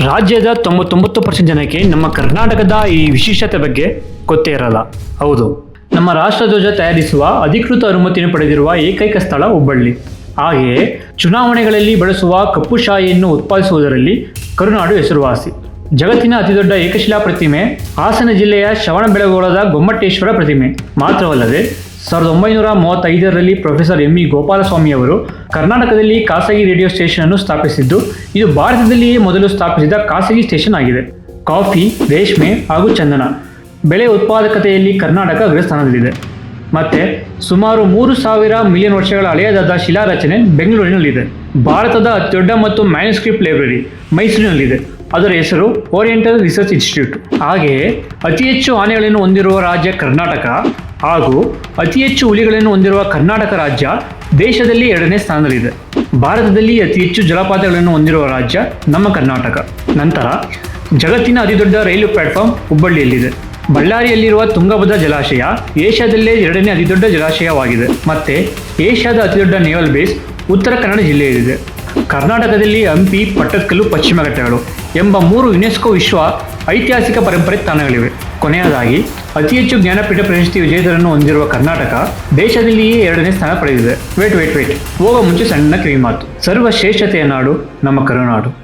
ರಾಜ್ಯದ ತೊಂಬತ್ತೊಂಬತ್ತು ಪರ್ಸೆಂಟ್ ಜನಕ್ಕೆ ನಮ್ಮ ಕರ್ನಾಟಕದ ಈ ವಿಶಿಷ್ಟತೆ ಬಗ್ಗೆ ಗೊತ್ತೇ ಇರಲ್ಲ. ಹೌದು. ನಮ್ಮ ರಾಷ್ಟ್ರಧ್ವಜ ತಯಾರಿಸುವ ಅಧಿಕೃತ ಅನುಮತಿಯನ್ನು ಪಡೆದಿರುವ ಏಕೈಕ ಸ್ಥಳ ಹುಬ್ಬಳ್ಳಿ. ಹಾಗೆಯೇ ಚುನಾವಣೆಗಳಲ್ಲಿ ಬಳಸುವ ಕಪ್ಪು ಶಾಯಿಯನ್ನು ಉತ್ಪಾದಿಸುವುದರಲ್ಲಿ ಕರುನಾಡು ಹೆಸರುವಾಸಿ. ಜಗತ್ತಿನ ಅತಿದೊಡ್ಡ ಏಕಶಿಲಾ ಪ್ರತಿಮೆ ಹಾಸನ ಜಿಲ್ಲೆಯ ಶ್ರವಣಬೆಳಗೊಳದ ಗೊಮ್ಮಟೇಶ್ವರ ಪ್ರತಿಮೆ ಮಾತ್ರವಲ್ಲದೆ ಸಾವಿರದ ಒಂಬೈನೂರ ಮೂವತ್ತೈದರಲ್ಲಿ ಪ್ರೊಫೆಸರ್ ಎಂ ಇ ಗೋಪಾಲಸ್ವಾಮಿ ಅವರು ಕರ್ನಾಟಕದಲ್ಲಿ ಖಾಸಗಿ ರೇಡಿಯೋ ಸ್ಟೇಷನ್ ಅನ್ನು ಸ್ಥಾಪಿಸಿದ್ದು. ಇದು ಭಾರತದಲ್ಲಿಯೇ ಮೊದಲು ಸ್ಥಾಪಿಸಿದ ಖಾಸಗಿ ಸ್ಟೇಷನ್ ಆಗಿದೆ. ಕಾಫಿ, ರೇಷ್ಮೆ ಹಾಗೂ ಚಂದನ ಬೆಳೆ ಉತ್ಪಾದಕತೆಯಲ್ಲಿ ಕರ್ನಾಟಕ ಅಗ್ರಸ್ಥಾನದಲ್ಲಿದೆ. ಮತ್ತೆ ಸುಮಾರು ಮೂರು ಸಾವಿರ ಮಿಲಿಯನ್ ವರ್ಷಗಳ ಹಳೆಯದಾದ ಶಿಲಾರಚನೆ ಬೆಂಗಳೂರಿನಲ್ಲಿದೆ. ಭಾರತದ ಅತಿದೊಡ್ಡ ಮತ್ತು ಮ್ಯಾನುಸ್ಕ್ರಿಪ್ಟ್ ಲೈಬ್ರರಿ ಮೈಸೂರಿನಲ್ಲಿದೆ. ಅದರ ಹೆಸರು ಓರಿಯೆಂಟಲ್ ರಿಸರ್ಚ್ ಇನ್ಸ್ಟಿಟ್ಯೂಟ್ ಹಾಗೆಯೇ ಅತಿ ಹೆಚ್ಚು ಆನೆಗಳನ್ನು ಹೊಂದಿರುವ ರಾಜ್ಯ ಕರ್ನಾಟಕ ಹಾಗೂ ಅತಿ ಹೆಚ್ಚು ಹುಲಿಗಳನ್ನು ಹೊಂದಿರುವ ಕರ್ನಾಟಕ ರಾಜ್ಯ ದೇಶದಲ್ಲಿ ಎರಡನೇ ಸ್ಥಾನದಲ್ಲಿದೆ. ಭಾರತದಲ್ಲಿ ಅತಿ ಹೆಚ್ಚು ಜಲಪಾತಗಳನ್ನು ಹೊಂದಿರುವ ರಾಜ್ಯ ನಮ್ಮ ಕರ್ನಾಟಕ. ನಂತರ ಜಗತ್ತಿನ ಅತಿದೊಡ್ಡ ರೈಲು ಪ್ಲಾಟ್ಫಾರ್ಮ್ ಹುಬ್ಬಳ್ಳಿಯಲ್ಲಿದೆ. ಬಳ್ಳಾರಿಯಲ್ಲಿರುವ ತುಂಗಭದ್ರ ಜಲಾಶಯ ಏಷ್ಯಾದಲ್ಲೇ ಎರಡನೇ ಅತಿದೊಡ್ಡ ಜಲಾಶಯವಾಗಿದೆ. ಮತ್ತು ಏಷ್ಯಾದ ಅತಿದೊಡ್ಡ ನೇವಲ್ ಬೇಸ್ ಉತ್ತರ ಕನ್ನಡ ಜಿಲ್ಲೆಯಲ್ಲಿದೆ. ಕರ್ನಾಟಕದಲ್ಲಿ ಹಂಪಿ, ಪಟ್ಟದಕಲ್ಲು, ಪಶ್ಚಿಮ ಘಟ್ಟಗಳು ಎಂಬ ಮೂರು ಯುನೆಸ್ಕೋ ವಿಶ್ವ ಐತಿಹಾಸಿಕ ಪರಂಪರೆ ತಾಣಗಳಿವೆ. ಕೊನೆಯದಾಗಿ, ಅತಿ ಹೆಚ್ಚು ಜ್ಞಾನಪೀಠ ಪ್ರಶಸ್ತಿ ವಿಜೇತರನ್ನು ಹೊಂದಿರುವ ಕರ್ನಾಟಕ ದೇಶದಲ್ಲಿಯೇ ಎರಡನೇ ಸ್ಥಾನ ಪಡೆದಿದೆ. ವೇಟ್ ವೇಟ್ ವೇಟ್ ಹೋಗೋ ಮುಂಚೆ ಸಣ್ಣ ಕಿವಿ ಮಾತು ಸರ್ವಶ್ರೇಷ್ಠತೆಯ ನಾಡು ನಮ್ಮ ಕರುನಾಡು.